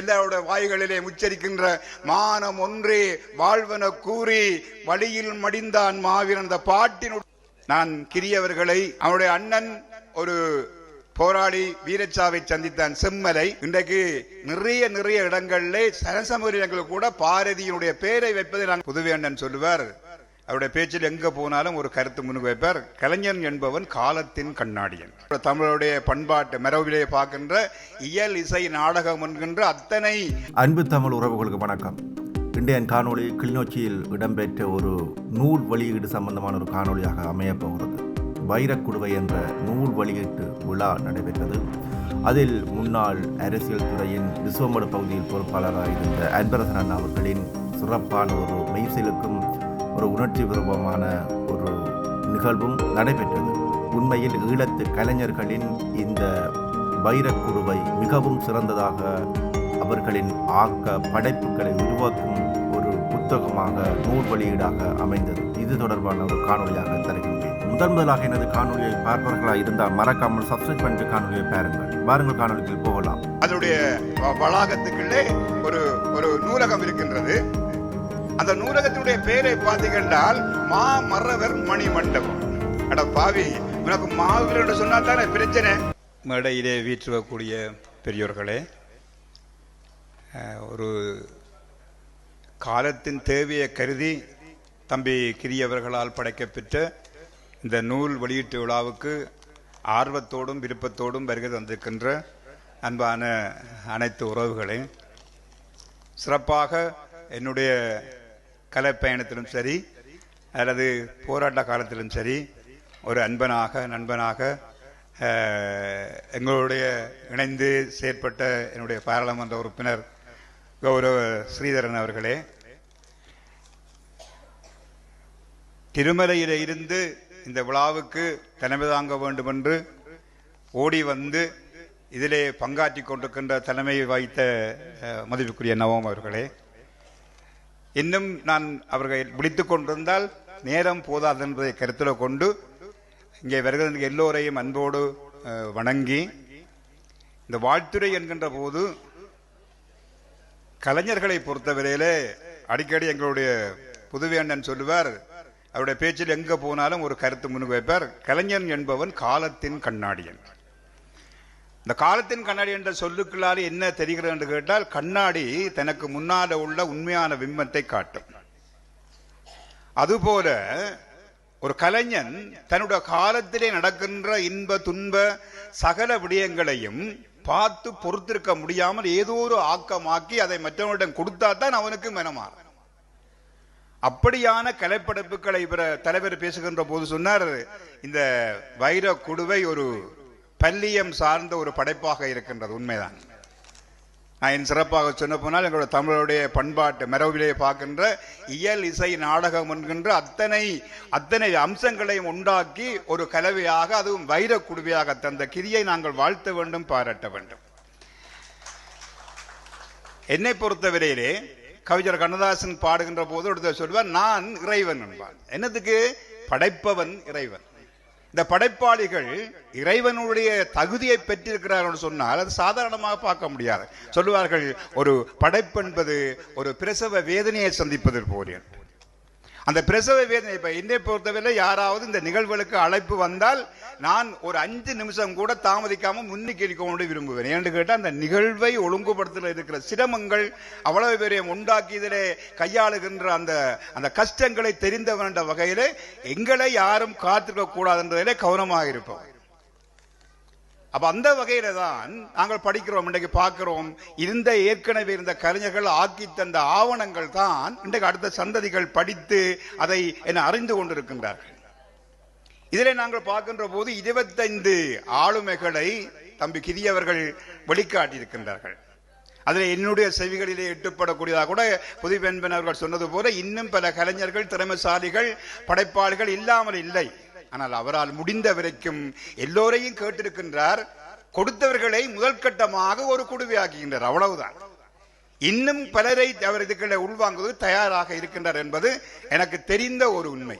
எல்லாருடைய வாய்களிலே உச்சரிக்கின்ற மானம் ஒன்றே வாழ்வன கூறி வழியில் மடிந்தான் மாவீரன். அந்த பாட்டினுடைய நான் கிரியவர்களை அவனுடைய அண்ணன் ஒரு போராளி வீரச்சாவை சந்தித்தான். செம்மலை. இன்றைக்கு நிறைய நிறைய இடங்களிலே சரசமுறையங்கள் கூட பாரதியினுடைய பெயரை வைப்பதை நான் புதுவேண்டன் சொல்லுவார். அவருடைய பேச்சில் எங்க போனாலும் ஒரு கருத்து முன்வைப்பார் கலைஞன் என்பவன் காலத்தின் கண்ணாடியன். தமிழுடைய பண்பாட்டு மரபிலே பார்க்கின்ற இயல் இசை நாடகம் என்கின்ற அத்தனை அன்பு தமிழ் உறவுகளுக்கு வணக்கம். இன்றைய காணொளி கிளிநொச்சியில் இடம்பெற்ற ஒரு நூல் வெளியீடு சம்பந்தமான ஒரு காணொளியாக அமையப் போகிறது. வைரக்குடுவை என்ற நூல் வெளியீட்டு விழா நடைபெற்றது. அதில் முன்னாள் அரசியல் துறையின் விஸ்வமடு பகுதியில் பொறுப்பாளராக இருந்த அன்பரசன் அண்ணா அவர்களின் சிறப்பான ஒரு மெய்சிலுக்கும் ஒரு உணர்ச்சி பூர்வமான ஒரு நிகழ்வும் நடைபெற்றது. உண்மையில் ஈழத்து கலைஞர்களின் இந்த வைரக்குழுவை மிகவும் சிறந்ததாக அவர்களின் ஆக்க படைப்புகளை உருவாக்கும் ஒரு புத்தகமாக நூல் வெளியீடாக அமைந்தது. இது தொடர்பான ஒரு காணொளியாக தருகின்றேன். முதன் முதலாக எனது காணொலியை பார்ப்பவர்களாக இருந்தால் மறக்காமல் சப்ஸ்கிரைப் பண்ணிட்டு காணொலியை பாருங்கள். பாருங்கள் காணொலிக்கு போகலாம். அதனுடைய வளாகத்துக்குள்ளே ஒரு ஒரு நூலகம் இருக்கின்றது. அந்த நூலகத்தினுடைய பெயரை பார்த்தீங்கன்றால் மா மறவர் மணி மண்டபம் அட பாவி உனக்கு மாவீரன்னு சொன்னா தானே பிரச்சனை? மேடையிலே வீற்றுவக்கூடிய பெரியோர்களே ஒரு காலத்தின் தேவையை கருதி தம்பி கிரியவர்களால் படைக்கப்பெற்ற இந்த நூல் வெளியீட்டு விழாவுக்கு ஆர்வத்தோடும் விருப்பத்தோடும் வருகை தந்திருக்கின்ற அன்பான அனைத்து உறவுகளே சிறப்பாக என்னுடைய கலைப்பயணத்திலும் சரி அல்லது போராட்ட காலத்திலும் சரி ஒரு அன்பனாக நண்பனாக எங்களுடைய இணைந்து செயற்பட்ட என்னுடைய பாராளுமன்ற உறுப்பினர் கௌரவ ஸ்ரீதரன் அவர்களே திருமலையில இருந்து இந்த விழாவுக்கு தலைமை தாங்க வேண்டும் என்று ஓடி வந்து இதிலே பங்காற்றி கொண்டிருக்கின்ற தலைமை வாய்த்த மதிப்புக்குரிய நவம் அவர்களே இன்னும் நான் அவர்கள் விழித்து கொண்டிருந்தால் நேரம் போதாது என்பதை கருத்தில் கொண்டு இங்கே வருகிற எல்லோரையும் அன்போடு வணங்கி இந்த வாழ்த்துறை என்கின்ற போது கலைஞர்களை பொறுத்தவரையிலே அடிக்கடி எங்களுடைய புதுவேண்டன் சொல்லுவார் அவருடைய பேச்சில் எங்கே போனாலும் ஒரு கருத்து முன் வைப்பார் கலைஞன் என்பவன் காலத்தின் கண்ணாடியன். இந்த காலத்தின் கண்ணாடி என்ற சொல்லுக்களால் என்ன தெரிகிறது என்று கேட்டால் கண்ணாடி தனக்கு முன்னால உள்ள உண்மையான பிம்பத்தை காட்டும். அதுபோல ஒரு கலைஞன் தன்னுடைய காலத்திலே நடக்கின்ற இன்ப துன்ப சகல விடயங்களையும் பார்த்து பொறுத்திருக்க முடியாமல் ஏதோ ஒரு ஆக்கமாக்கி அதை மற்றவனிடம் கொடுத்தா தான் அவனுக்கு மனமாறும். அப்படியான கலைப்படைப்புகளை இவர தலைவர் பேசுகின்ற போது சொன்னார் இந்த வைர குடுவை ஒரு பல்லியம் சார்ந்த ஒரு படைப்பாக இருக்கின்றது உண்மைதான். நான் என் சிறப்பாக சொன்ன போனால் எங்களோட தமிழருடைய பண்பாட்டு மரபிலே பார்க்கின்ற இயல் இசை நாடகம் என்கின்ற அத்தனை அத்தனை அம்சங்களையும் உண்டாக்கி ஒரு கலவையாக அதுவும் வைர குடுவையாக தந்த கிரியை நாங்கள் வாழ்த்த வேண்டும் பாராட்ட வேண்டும். என்னை பொறுத்தவரையிலே கவிஞர் கண்ணதாசன் பாடுகின்ற போது ஒருத்தர் சொல்வார் நான் இறைவன் என்பான் என்னத்துக்கு? படைப்பவன் இறைவன். இந்த படைப்பாளிகள் இறைவனுடைய தகுதியை பெற்றிருக்கிறார்கள் சொன்னால் அது சாதாரணமாக பார்க்க முடியாது சொல்லுவார்கள் ஒரு படைப்பென்பது ஒரு பிரசவ வேதனையை சந்திப்பது போல் என்று. அந்த பிரசவ வேதனை இப்போ என்னை பொறுத்தவரை யாராவது இந்த நிகழ்வுகளுக்கு அழைப்பு வந்தால் நான் ஒரு அஞ்சு நிமிஷம் கூட தாமதிக்காமல் முன்னுக்கு இருக்க விரும்புவேன். ஏன்னு கேட்டால் அந்த நிகழ்வை ஒழுங்குபடுத்தல இருக்கிற சிரமங்கள் அவ்வளவு பெரிய உண்டாக்கியதிலே கையாளுகின்ற அந்த அந்த கஷ்டங்களை தெரிந்தவன் என்ற வகையிலே எங்களை யாரும் காத்திருக்க கூடாதுன்றதிலே கவனமாக இருப்போம். அப்ப அந்த வகையில தான் நாங்கள் படிக்கிறோம் இன்றைக்கு பார்க்கிறோம். இருந்த ஏற்கனவே இருந்த கலைஞர்கள் ஆக்கி தந்த ஆவணங்கள் தான் இன்றைக்கு அடுத்த சந்ததிகள் படித்து அதை என அறிந்து கொண்டிருக்கின்றார்கள். இதில் நாங்கள் பார்க்கின்ற போது இருபத்தைந்து ஆளுமைகளை தம்பி கிரியவர்கள் வெளிக்காட்டியிருக்கின்றார்கள். அதில் என்னுடைய செவிகளிலே எட்டுப்படக்கூடியதாக கூட புதுவெண்பன் அவர்கள் சொன்னது போல இன்னும் பல கலைஞர்கள் திறமைசாலிகள் படைப்பாளிகள் இல்லாமல் இல்லை. ஆனால் அவரால் முடிந்த வரைக்கும் எல்லோரையும் கேட்டிருக்கின்றார் கொடுத்தவர்களை முதல் கட்டமாக ஒரு குடுவையாக்குகின்றார் அவ்வளவுதான். இன்னும் பலரை அவர் இதுகளை உள்வாங்குவது தயாராக இருக்கின்றார் என்பது எனக்கு தெரிந்த ஒரு உண்மை.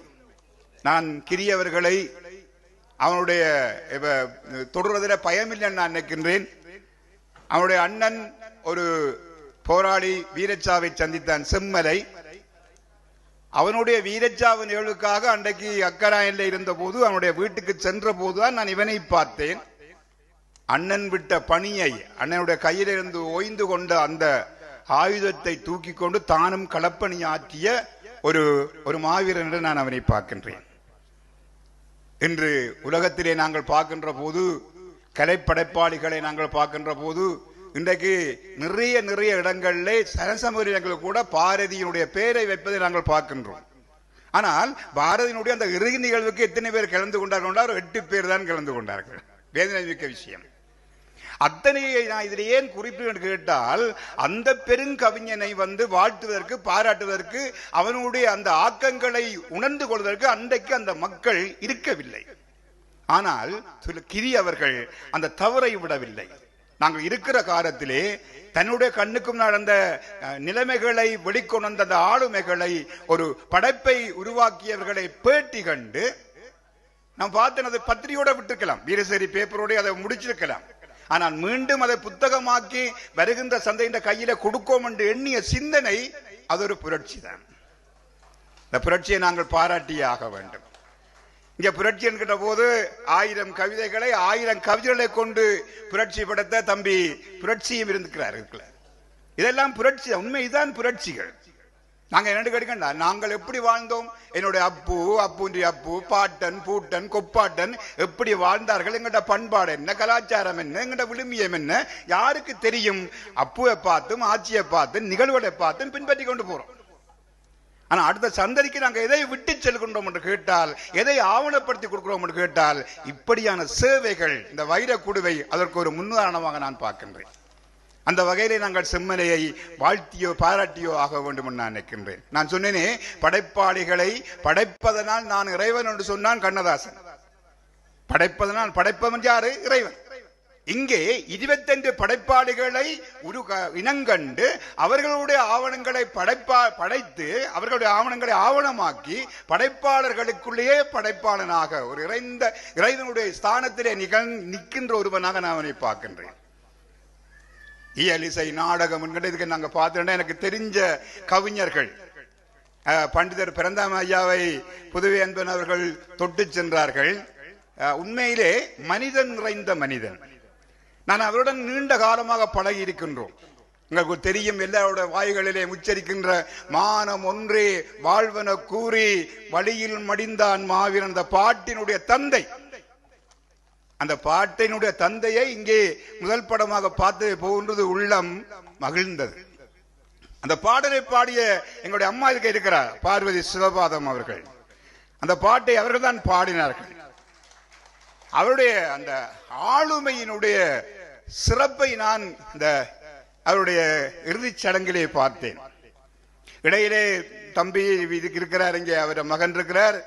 நான் கிரியவர்களை அவனுடைய தொடர்வதில் பயமில்லை நான் நினைக்கின்றேன். அவனுடைய அண்ணன் ஒரு போராளி வீரச்சாவை சந்தித்தான் செம்மலை. அவனுடைய வீரச்சாவு நிகழ்வுக்காக அன்றைக்கு அக்கராயனில் இருந்த போது அவனுடைய வீட்டுக்கு சென்ற போதுதான் நான் இவனை பார்த்தேன். அண்ணன் விட்ட பணியை அண்ணனுடைய கையிலிருந்து ஓய்ந்து கொண்ட அந்த ஆயுதத்தை தூக்கி கொண்டு தானும் களப்பணி ஆற்றிய ஒரு ஒரு மாவீரன் என்று நான் அவனை பார்க்கின்றேன். இன்று உலகத்திலே நாங்கள் பார்க்கின்ற போது கலைப்படைப்பாளிகளை நாங்கள் பார்க்கின்ற போது இன்றைக்கு நிறைய நிறைய இடங்களிலே சரசமூரியங்கள் கூட பாரதியினுடைய பேரை வைப்பதை நாங்கள் பார்க்கின்றோம். ஆனால் பாரதியினுடைய அந்த இறுதி நிகழ்வுக்கு எத்தனை பேர் கலந்து கொண்டார்கள் என்றால் எட்டு பேர் தான் கலந்து கொண்டார்கள். வேதனை மிக்க விஷயம். அத்தனையை நான் இதில் ஏன் குறிப்பிட்டு கேட்டால் அந்த பெருங்கவிஞனை வந்து வாழ்த்துவதற்கு பாராட்டுவதற்கு அவனுடைய அந்த ஆக்கங்களை உணர்ந்து கொள்வதற்கு அன்றைக்கு அந்த மக்கள் இருக்கவில்லை. ஆனால் கிரி அவர்கள் அந்த தவறை விடவில்லை. நாங்கள் இருக்கிற காலத்திலே தன்னுடைய கண்ணுக்கும் நடந்த நிலைமைகளை வெளிக்கொணர்ந்த அந்த ஆளுமைகளை ஒரு படைப்பை உருவாக்கியவர்களை பேட்டி கண்டு நான் பார்த்தேன் அதை பத்திரிகையோட விட்டுருக்கலாம். வீரசேரி பேப்பரோட அதை முடிச்சிருக்கலாம். ஆனால் மீண்டும் அதை புத்தகமாக்கி வருகின்ற சந்தையின் கையில கொடுக்கோம் என்று எண்ணிய சிந்தனை அது ஒரு புரட்சி தான். இந்த புரட்சியை நாங்கள் பாராட்டியே ஆக வேண்டும். இங்க புரட்சி என்கிற போது ஆயிரம் கவிதைகளை ஆயிரம் கவிதைகளை கொண்டு புரட்சி படுத்த தம்பி புரட்சியும் இருந்துக்கிறார் இதெல்லாம் புரட்சி உண்மைதான் புரட்சிகள். நாங்க என்ன கேட்கண்டா நாங்கள் எப்படி வாழ்ந்தோம்? என்னுடைய அப்பு அப்புன்றி அப்பு பாட்டன் பூட்டன் கொப்பாட்டன் எப்படி வாழ்ந்தார்கள்? எங்கள்ட பண்பாடு என்ன? கலாச்சாரம் என்ன? எங்கள்ட விழுமியம் என்ன? யாருக்கு தெரியும்? அப்புவை பார்த்தும் ஆட்சியை பார்த்தும் நிகழ்வுகளை பார்த்தும் பின்பற்றி கொண்டு போறோம். ஆனா அடுத்த சந்ததிக்கு நாங்க எதை விட்டு செல்கின்றோம் என்று கேட்டால் எதை ஆவணப்படுத்தி கொடுக்கிறோம் என்று கேட்டால் இப்படியான சேவைகள் இந்த வைர குடுவை அதற்கு ஒரு முன்னுதாரணமாக நான் பார்க்கின்றேன். அந்த வகையிலே நாங்கள் செம்மலையை வாழ்த்தியோ பாராட்டியோ ஆக வேண்டும் என்று நான் நினைக்கின்றேன். நான் சொன்னேனே படைப்பாளிகளை படைப்பதனால் நான் இறைவன் என்று சொன்னான் கண்ணதாசன். படைப்பதனால் படைப்பவன் யாரு? இறைவன். இங்கே இருபத்தஞ்சு படைப்பாளிகளை உரு இனங்கண்டு அவர்களுடைய ஆவணங்களை படைப்பா படைத்து அவர்களுடைய ஆவணங்களை ஆவணமாக்கி படைப்பாளர்களுக்குள்ளேயே படைப்பாளனாக ஒரு இறைந்த இறைவனுடைய ஸ்தானத்திலே நிகழ் நிற்கின்ற ஒருவனாக நான் அவனை பார்க்கின்றேன். இயலிசை நாடகம் இதுக்கு நாங்க பார்த்துட்டோம் எனக்கு தெரிஞ்ச கவிஞர்கள் பண்டிதர் பிறந்தாம ஐயாவை புதுவை அன்பன் அவர்கள் தொட்டு சென்றார்கள். உண்மையிலே மனிதன் நிறைந்த மனிதன். நான் அவருடன் நீண்ட காலமாக பழகி இருக்கின்றோம் உங்களுக்கு தெரியும் எல்லாரோட வாய்களிலே உச்சரிக்கின்ற மானம் ஒன்றே வாழ்வன கூறி வழியில் மடிந்தான் மாவீரன் அந்த பாட்டினுடைய தந்தை. அந்த பாட்டினுடைய தந்தையை இங்கே முதல் படமாக பார்த்து போகின்றது உள்ளம் மகிழ்ந்தது. அந்த பாடலை பாடிய எங்களுடைய அம்மா இருக்க இருக்கிறார் பார்வதி சிவபாதம் அவர்கள். அந்த பாட்டை அவர்கள் தான் பாடினார்கள். அவருடைய அந்த ஆளுமையினுடைய சிறப்பை நான் இந்த அவருடைய இறுதிச் சடங்கிலே பார்த்தேன். இடையிலே தம்பி இதுக்கு இருக்கிறார் இங்கே அவர் மகன் இருக்கிறார்.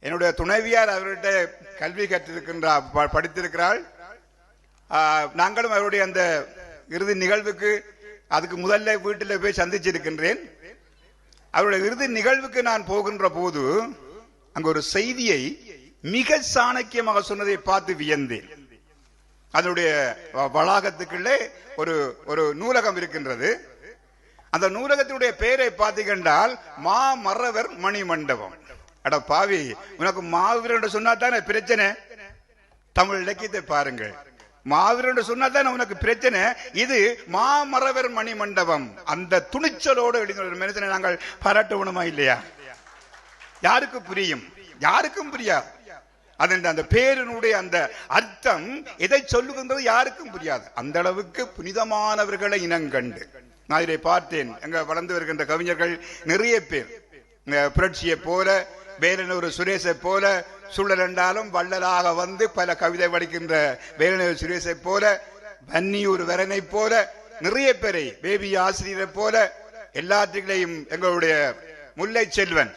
என்னுடைய துணைவியார் அவர்கிட்ட கல்வி கற்றிருக்கின்றார் ப- படித்திருக்கிறாள். நாங்களும் அவருடைய அந்த இறுதி நிகழ்வுக்கு அதுக்கு முதல்ல வீட்டில் போய் சந்திச்சிருக்கின்றேன். அவருடைய இறுதி நிகழ்வுக்கு நான் போகின்ற போது அங்கு ஒரு செய்தியை மிக சாணக்கியமாக சொன்னதை பார்த்து வியந்தேன். அதனுடைய வளாகத்துக்குள்ளே ஒரு ஒரு நூலகம் இருக்கின்றது. அந்த நூலகத்தினுடைய பெயரை பார்த்தீங்கன்றால் மா மறவர் மணி மண்டபம் அட பாவி உனக்கு மாவீரன் சொன்னா தானே பிரச்சனை? தமிழ் இலக்கியத்தை பாருங்கள். மாவீரன் சொன்னா தானே உனக்கு பிரச்சனை? இது மாமரவர் மணி மண்டபம் அந்த துணிச்சலோடு எழுதின ஒரு மனிதனை நாங்கள் பாராட்டணுமா இல்லையா? யாருக்கு புரியும்? யாருக்கும் புரியாது. அதன் அந்த பேரினுடைய அந்த அர்த்தம் எதை சொல்லுகின்றது யாருக்கும் புரியாது. அந்த அளவுக்கு புனிதமானவர்களை இனங்கண்டு நான் இதை பார்த்தேன். எங்க வளர்ந்து வருகின்ற கவிஞர்கள் நிறைய பேர். புரட்சியை போல வேலனூர் சுரேஷை போல சூழல் என்றாலும் வள்ளலாக வந்து பல கவிதை படிக்கின்ற வேலனூர் சுரேஷை போல வன்னியூர் வரனை போல நிறைய பேரை பேபி ஆசிரியரை போல எல்லாத்துக்களையும் எங்களுடைய முல்லை செல்வன்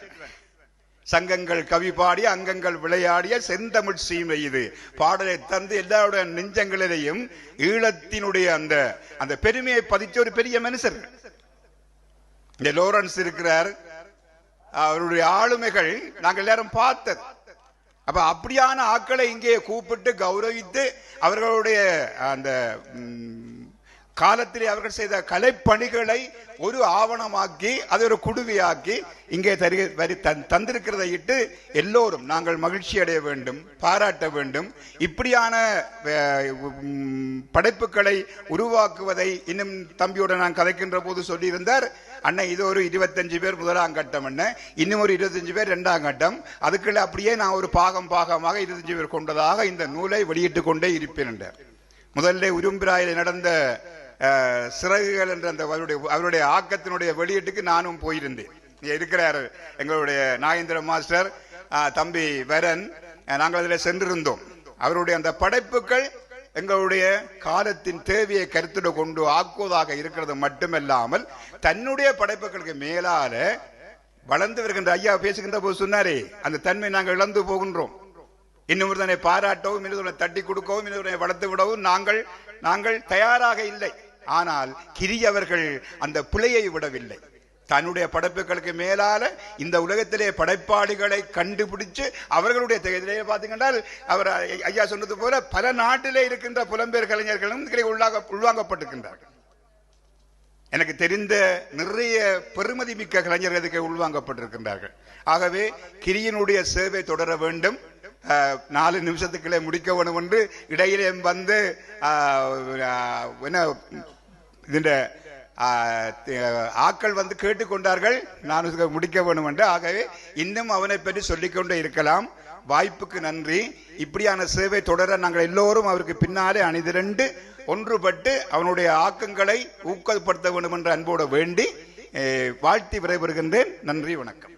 சங்கங்கள் கவி பாடிய அங்கங்கள் விளையாடிய செந்தமிழ் சீமை இது. பாடலை தந்து எல்லாருடைய நெஞ்சங்களிலேயும் ஈழத்தினுடைய அந்த அந்த பெருமையை பதிச்ச ஒரு பெரிய மனுஷர். இந்த லோரன்ஸ் இருக்கிறார். அவருடைய ஆளுமைகள் நாங்கள் எல்லாரும் பார்த்தது. அப்ப அப்படியான ஆட்களை இங்கே கூப்பிட்டு கௌரவித்து அவர்களுடைய அந்த காலத்திலே அவர்கள் செய்த கலைப்பணிகளை ஒரு ஆவணமாக்கி அதை ஒரு குடுவையாக்கி இங்கே தரு வரி தந்- தந்திருக்கிறதை இட்டு எல்லோரும் நாங்கள் மகிழ்ச்சி அடைய வேண்டும் பாராட்ட வேண்டும். இப்படியான படைப்புகளை உருவாக்குவதை இன்னும் தம்பியோட நான் கதைக்கின்ற போது சொல்லியிருந்தார். அண்ணன் இது ஒரு இருபத்தஞ்சு பேர் முதலாம் கட்டம் என்ன இன்னும் ஒரு இருபத்தஞ்சு பேர் ரெண்டாம் கட்டம். அதுக்குள்ள அப்படியே நான் ஒரு பாகம் பாகமாக இருபத்தஞ்சு பேர் கொண்டதாக இந்த நூலை வெளியிட்டு கொண்டே இருப்பேன் முதல்ல உரும்பிராயில் நடந்த சிறகுகள் என்ற அந்த அவருடைய அவருடைய ஆக்கத்தினுடைய வெளியீட்டுக்கு நானும் போயிருந்தேன். இருக்கிறார் எங்களுடைய நாகேந்திர மாஸ்டர் தம்பி வரன். நாங்கள் அதில் சென்றிருந்தோம். அவருடைய அந்த படைப்புகள் எங்களுடைய காலத்தின் தேவையை கருத்திட கொண்டு ஆக்குவதாக இருக்கிறது மட்டுமல்லாமல் தன்னுடைய படைப்புகளுக்கு மேலால வளர்ந்து வருகின்ற ஐயா பேசுகின்ற போது சொன்னாரே அந்த தன்மை நாங்கள் இழந்து போகின்றோம். இன்னொருத்தனை பாராட்டவும் இன்னொரு தட்டி கொடுக்கவும் இன்னொரு வளர்த்து விடவும் நாங்கள் நாங்கள் தயாராக இல்லை. ஆனால் கிரியவர்கள் அந்த பிழையை விடவில்லை. தன்னுடைய படைப்புகளுக்கு மேலால இந்த உலகத்திலே படைப்பாளிகளை கண்டுபிடிச்சு அவர்களுடைய தேதியிலே பார்த்தீங்கன்னா அவர் ஐயா சொன்னது போல பல நாட்டிலே இருக்கின்ற புலம்பெயர் கலைஞர்களும் உள்ளாக உள்வாங்கப்பட்டிருக்கின்றார்கள் எனக்கு தெரிந்த நிறைய பெருமதி மிக்க கலைஞர்கள் உள்வாங்கப்பட்டிருக்கின்றார்கள். ஆகவே கிரியினுடைய சேவை தொடர வேண்டும். நாலு நிமிஷத்துக்குள்ளே முடிக்க வேணும் என்று இடையிலே வந்து என்ன இதுண்ட ஆக்கள் வந்து கேட்டுக்கொண்டார்கள். நான் முடிக்க வேணும் என்று ஆகவே இன்னும் அவனை பற்றி சொல்லிக்கொண்டே இருக்கலாம். வாய்ப்புக்கு நன்றி. இப்படியான சேவை தொடர நாங்கள் எல்லோரும் அவருக்கு பின்னாலே அணிதிரண்டு ஒன்றுபட்டு அவனுடைய ஆக்கங்களை ஊக்கப்படுத்த வேண்டும் என்று அன்போடு வேண்டி வாழ்த்தி விரைபெறுகின்றேன் நன்றி வணக்கம்.